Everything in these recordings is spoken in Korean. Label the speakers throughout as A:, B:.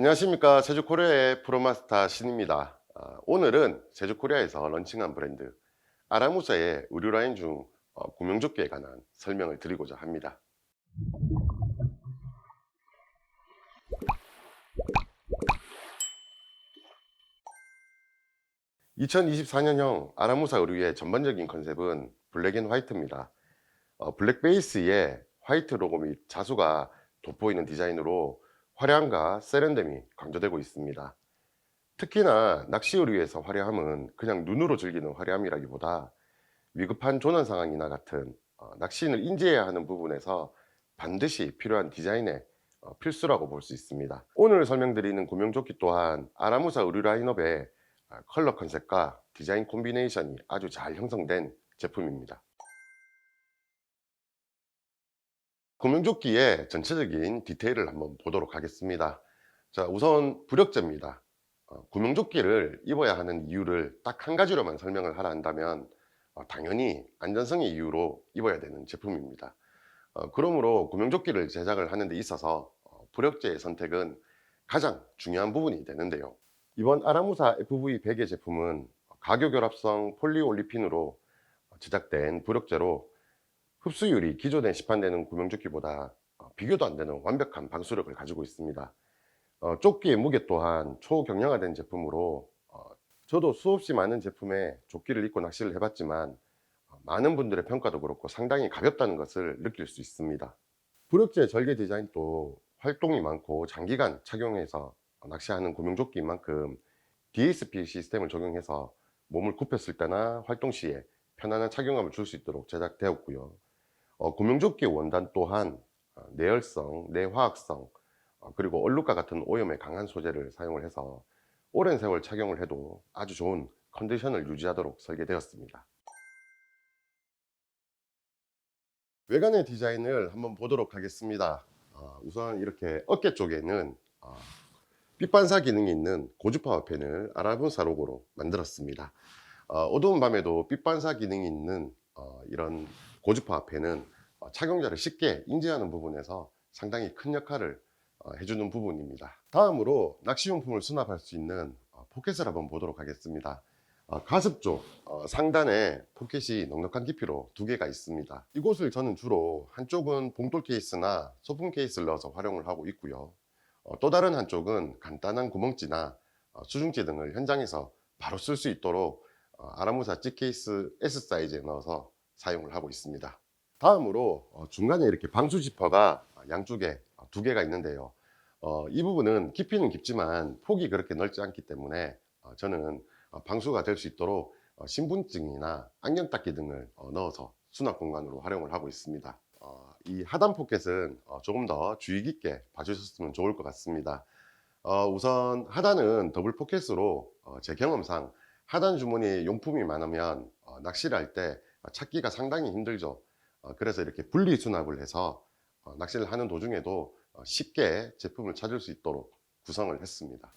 A: 안녕하십니까 제주코리아의 프로마스터 신입니다. 아, 오늘은 제주코리아에서 런칭한 브랜드 아라무사의 의류 라인 중 어, 구명조끼에 관한 설명을 드리고자 합니다. 2024년형 아라무사 의류의 전반적인 컨셉은 블랙 앤 화이트입니다. 어, 블랙 베이스에 화이트 로고 및 자수가 돋보이는 디자인으로 화려함과 세련됨이 강조되고 있습니다. 특히나 낚시 의류에서 화려함은 그냥 눈으로 즐기는 화려함이라기보다 위급한 조난 상황이나 같은 어, 낚시인을 인지해야 하는 부분에서 반드시 필요한 디자인의 어, 필수라고 볼 수 있습니다. 오늘 설명드리는 구명조끼 또한 아라무사 의류 라인업의 아, 컬러 컨셉과 디자인 콤비네이션이 아주 잘 형성된 제품입니다. 구명조끼의 전체적인 디테일을 한번 보도록 하겠습니다. 자, 우선 부력제입니다. 어, 구명조끼를 입어야 하는 이유를 딱 한 가지로만 설명을 하라 한다면 어, 당연히 안전성의 이유로 입어야 되는 제품입니다. 어, 그러므로 구명조끼를 제작을 하는 데 있어서 어, 부력제의 선택은 가장 중요한 부분이 되는데요. 이번 아라무사 FV100의 제품은 가교결합성 폴리올리핀으로 제작된 부력제로 흡수율이 기존에 시판되는 구명조끼보다 어, 비교도 안 되는 완벽한 방수력을 가지고 있습니다. 어, 조끼의 무게 또한 초경량화된 제품으로 어, 저도 수없이 많은 제품에 조끼를 입고 낚시를 해봤지만 어, 많은 분들의 평가도 그렇고 상당히 가볍다는 것을 느낄 수 있습니다. 부력제 절개 디자인도 활동이 많고 장기간 착용해서 낚시하는 구명조끼인 만큼 DSP 시스템을 적용해서 몸을 굽혔을 때나 활동 시에 편안한 착용감을 줄 수 있도록 제작되었고요. 어, 구명조끼 원단 또한 어, 내열성, 내화학성, 어, 그리고 얼룩과 같은 오염에 강한 소재를 사용을 해서 오랜 세월 착용을 해도 아주 좋은 컨디션을 유지하도록 설계되었습니다. 외관의 디자인을 한번 보도록 하겠습니다. 어, 우선 이렇게 어깨 쪽에는 어, 빛 반사 기능이 있는 고주파 펜을 아라무사 로고로 만들었습니다. 어, 어두운 밤에도 빛 반사 기능이 있는 어, 이런 고주파 펜은 어, 착용자를 쉽게 인지하는 부분에서 상당히 큰 역할을 어, 해주는 부분입니다. 다음으로 낚시용품을 수납할 수 있는 어, 포켓을 한번 보도록 하겠습니다. 어, 가습 쪽 어, 상단에 포켓이 넉넉한 깊이로 두 개가 있습니다. 이곳을 저는 주로 한쪽은 봉돌 케이스나 소품 케이스를 넣어서 활용을 하고 있고요. 어, 또 다른 한쪽은 간단한 구멍지나 어, 수중지 등을 현장에서 바로 쓸 수 있도록 어, 아라무사 G 케이스 S 사이즈에 넣어서 사용을 하고 있습니다. 다음으로 어, 중간에 이렇게 방수 지퍼가 양쪽에 어, 두 개가 있는데요. 어, 이 부분은 깊이는 깊지만 폭이 그렇게 넓지 않기 때문에 어, 저는 어, 방수가 될 수 있도록 어, 신분증이나 안경 닦기 등을 어, 넣어서 수납 공간으로 활용을 하고 있습니다. 어, 이 하단 포켓은 어, 조금 더 주의 깊게 봐주셨으면 좋을 것 같습니다. 어, 우선 하단은 더블 포켓으로 어, 제 경험상 하단 주머니에 용품이 많으면 어, 낚시를 할때 찾기가 상당히 힘들죠. 어, 그래서 이렇게 분리 수납을 해서 어, 낚시를 하는 도중에도 어, 쉽게 제품을 찾을 수 있도록 구성을 했습니다.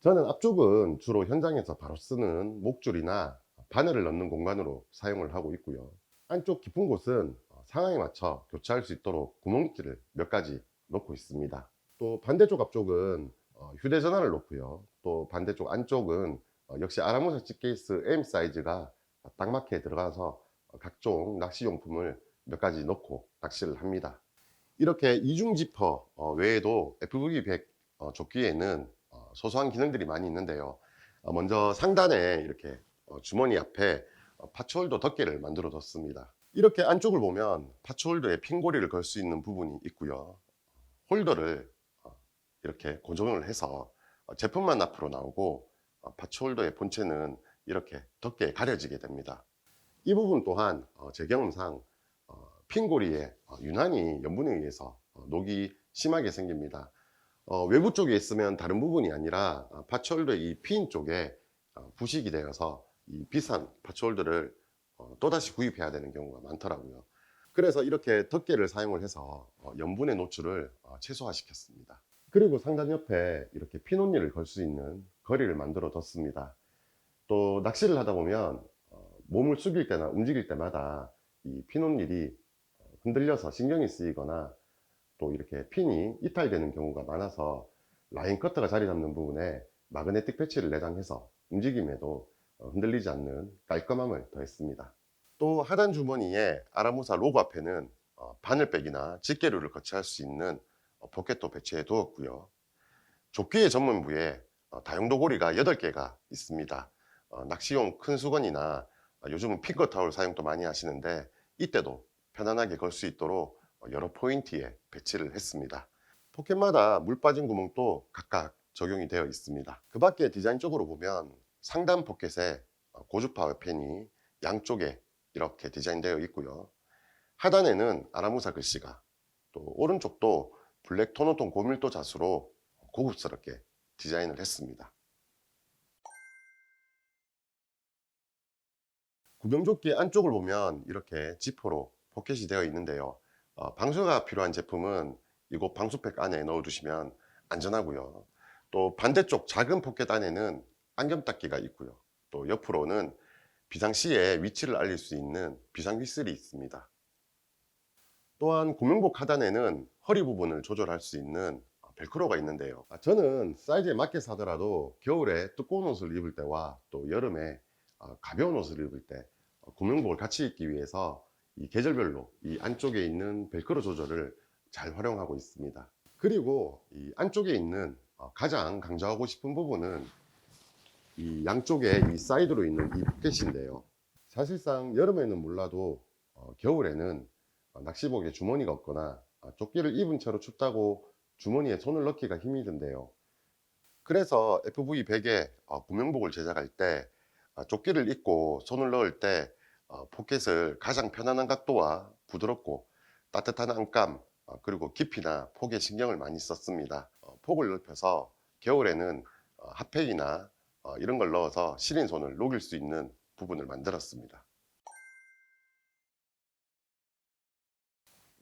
A: 저는 앞쪽은 주로 현장에서 바로 쓰는 목줄이나 바늘을 넣는 공간으로 사용을 하고 있고요. 안쪽 깊은 곳은 어, 상황에 맞춰 교체할 수 있도록 구멍줄을 몇 가지 놓고 있습니다. 또 반대쪽 앞쪽은 어, 휴대전화를 놓고요. 또 반대쪽 안쪽은 어, 역시 아라모사 G케이스 M 사이즈가 딱 맞게 들어가서 어, 각종 낚시용품을 몇 가지 넣고 낚시를 합니다. 이렇게 이중 지퍼 어, 외에도 FV100 어, 조끼에는 어, 소소한 기능들이 많이 있는데요. 어, 먼저 상단에 이렇게 어, 주머니 앞에 어, 파츠홀더 덮개를 만들어 뒀습니다. 이렇게 안쪽을 보면 파츠홀더에 핀고리를 걸 수 있는 부분이 있고요. 홀더를 어, 이렇게 고정을 해서 어, 제품만 앞으로 나오고 어, 파츠홀더의 본체는 이렇게 덮개에 가려지게 됩니다. 이 부분 또한 어, 제 경험상 어, 핀고리에 어, 유난히 염분에 의해서 어, 녹이 심하게 생깁니다. 어, 외부 쪽에 있으면 다른 부분이 아니라 어, 파츠홀더의 이 핀 쪽에 어, 부식이 되어서 이 비싼 파츠홀더를 어, 또다시 구입해야 되는 경우가 많더라고요. 그래서 이렇게 덮개를 사용을 해서 어, 염분의 노출을 어, 최소화시켰습니다. 그리고 상단 옆에 이렇게 피논니를 걸 수 있는 거리를 만들어 뒀습니다. 또 낚시를 하다 보면 어, 몸을 숙일 때나 움직일 때마다 이 피논닐이 흔들려서 신경이 쓰이거나 또 이렇게 핀이 이탈되는 경우가 많아서 라인 커터가 자리 잡는 부분에 마그네틱 패치를 내장해서 움직임에도 어, 흔들리지 않는 깔끔함을 더했습니다. 또 하단 주머니에 아라무사 로고 앞에는 어, 바늘백이나 집게류를 거치할 수 있는 어, 포켓도 배치해 두었고요. 조끼의 전문부에 어, 다용도 고리가 8개가 있습니다. 어, 낚시용 큰 수건이나 어, 요즘은 핑거 타올 사용도 많이 하시는데 이때도 편안하게 걸 수 있도록 어, 여러 포인트에 배치를 했습니다. 포켓마다 물 빠진 구멍도 각각 적용이 되어 있습니다. 그 밖에 디자인 쪽으로 보면 상단 포켓에 어, 고주파 펜이 양쪽에 이렇게 디자인되어 있고요. 하단에는 아라무사 글씨가 또 오른쪽도 블랙 토노톤 고밀도 자수로 고급스럽게 디자인을 했습니다. 구명조끼 안쪽을 보면 이렇게 지퍼로 포켓이 되어 있는데요. 어, 방수가 필요한 제품은 이곳 방수팩 안에 넣어두시면 안전하고요. 또 반대쪽 작은 포켓 안에는 안경 닦기가 있고요. 또 옆으로는 비상시에 위치를 알릴 수 있는 비상 휘슬이 있습니다. 또한 구명복 하단에는 허리 부분을 조절할 수 있는 벨크로가 있는데요. 아, 저는 사이즈에 맞게 사더라도 겨울에 두꺼운 옷을 입을 때와 또 여름에 어, 가벼운 옷을 입을 때 어, 구명복을 같이 입기 위해서 이 계절별로 이 안쪽에 있는 벨크로 조절을 잘 활용하고 있습니다. 그리고 이 안쪽에 있는 어, 가장 강조하고 싶은 부분은 이 양쪽에 이 사이드로 있는 이 포켓인데요. 사실상 여름에는 몰라도 어, 겨울에는 어, 낚시복에 주머니가 없거나 어, 조끼를 입은 채로 춥다고 주머니에 손을 넣기가 힘이 든대요. 그래서 FV100에 어, 구명복을 제작할 때 어, 조끼를 입고 손을 넣을 때 어, 포켓을 가장 편안한 각도와 부드럽고 따뜻한 안감 어, 그리고 깊이나 폭에 신경을 많이 썼습니다. 어, 폭을 넓혀서 겨울에는 어, 핫팩이나 어, 이런 걸 넣어서 시린 손을 녹일 수 있는 부분을 만들었습니다.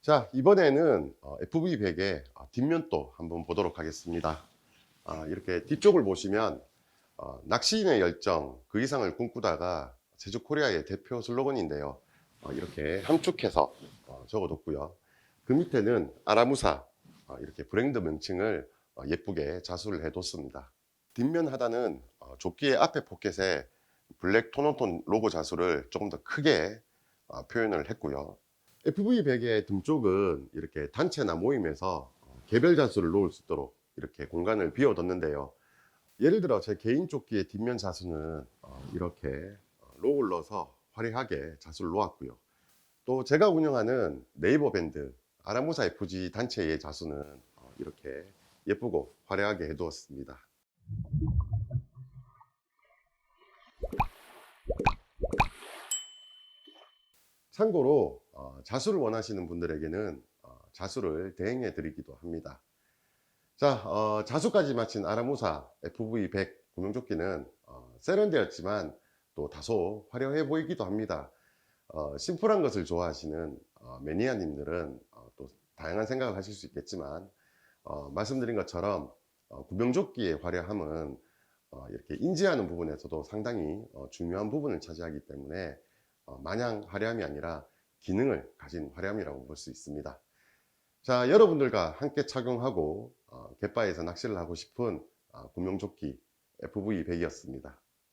A: 자 이번에는 어, FV100의 뒷면도 한번 보도록 하겠습니다. 아, 이렇게 뒤쪽을 보시면 어, 낚시인의 열정 그 이상을 꿈꾸다가 제주 코리아의 대표 슬로건인데요. 어, 이렇게 함축해서 어, 적어뒀고요. 그 밑에는 아라무사 어, 이렇게 브랜드 명칭을 어, 예쁘게 자수를 해뒀습니다. 뒷면 하단은 어, 조끼의 앞에 포켓에 블랙 토노톤 로고 자수를 조금 더 크게 어, 표현을 했고요. FV100의 등 쪽은 이렇게 단체나 모임에서 어, 개별 자수를 놓을 수 있도록 이렇게 공간을 비워뒀는데요. 예를 들어 제 개인 조끼의 뒷면 자수는 어, 이렇게 어, 넣어서 화려하게 자수를 놓았고요. 또 제가 운영하는 네이버 밴드 아라무사 FG 단체의 자수는 어, 이렇게 예쁘고 화려하게 해두었습니다. 참고로 어, 자수를 원하시는 분들에게는 어, 자수를 대행해 드리기도 합니다. 자, 어, 자수까지 마친 아라무사 FV100 구명조끼는 어, 세련되었지만 또 다소 화려해 보이기도 합니다. 어, 심플한 것을 좋아하시는 어, 매니아님들은 어, 또 다양한 생각을 하실 수 있겠지만 어, 말씀드린 것처럼 어, 구명조끼의 화려함은 어, 이렇게 인지하는 부분에서도 상당히 어, 중요한 부분을 차지하기 때문에 어, 마냥 화려함이 아니라 기능을 가진 화려함이라고 볼 수 있습니다. 자, 여러분들과 함께 착용하고 어, 갯바에서 낚시를 하고 싶은 어, 구명조끼 FV100이었습니다.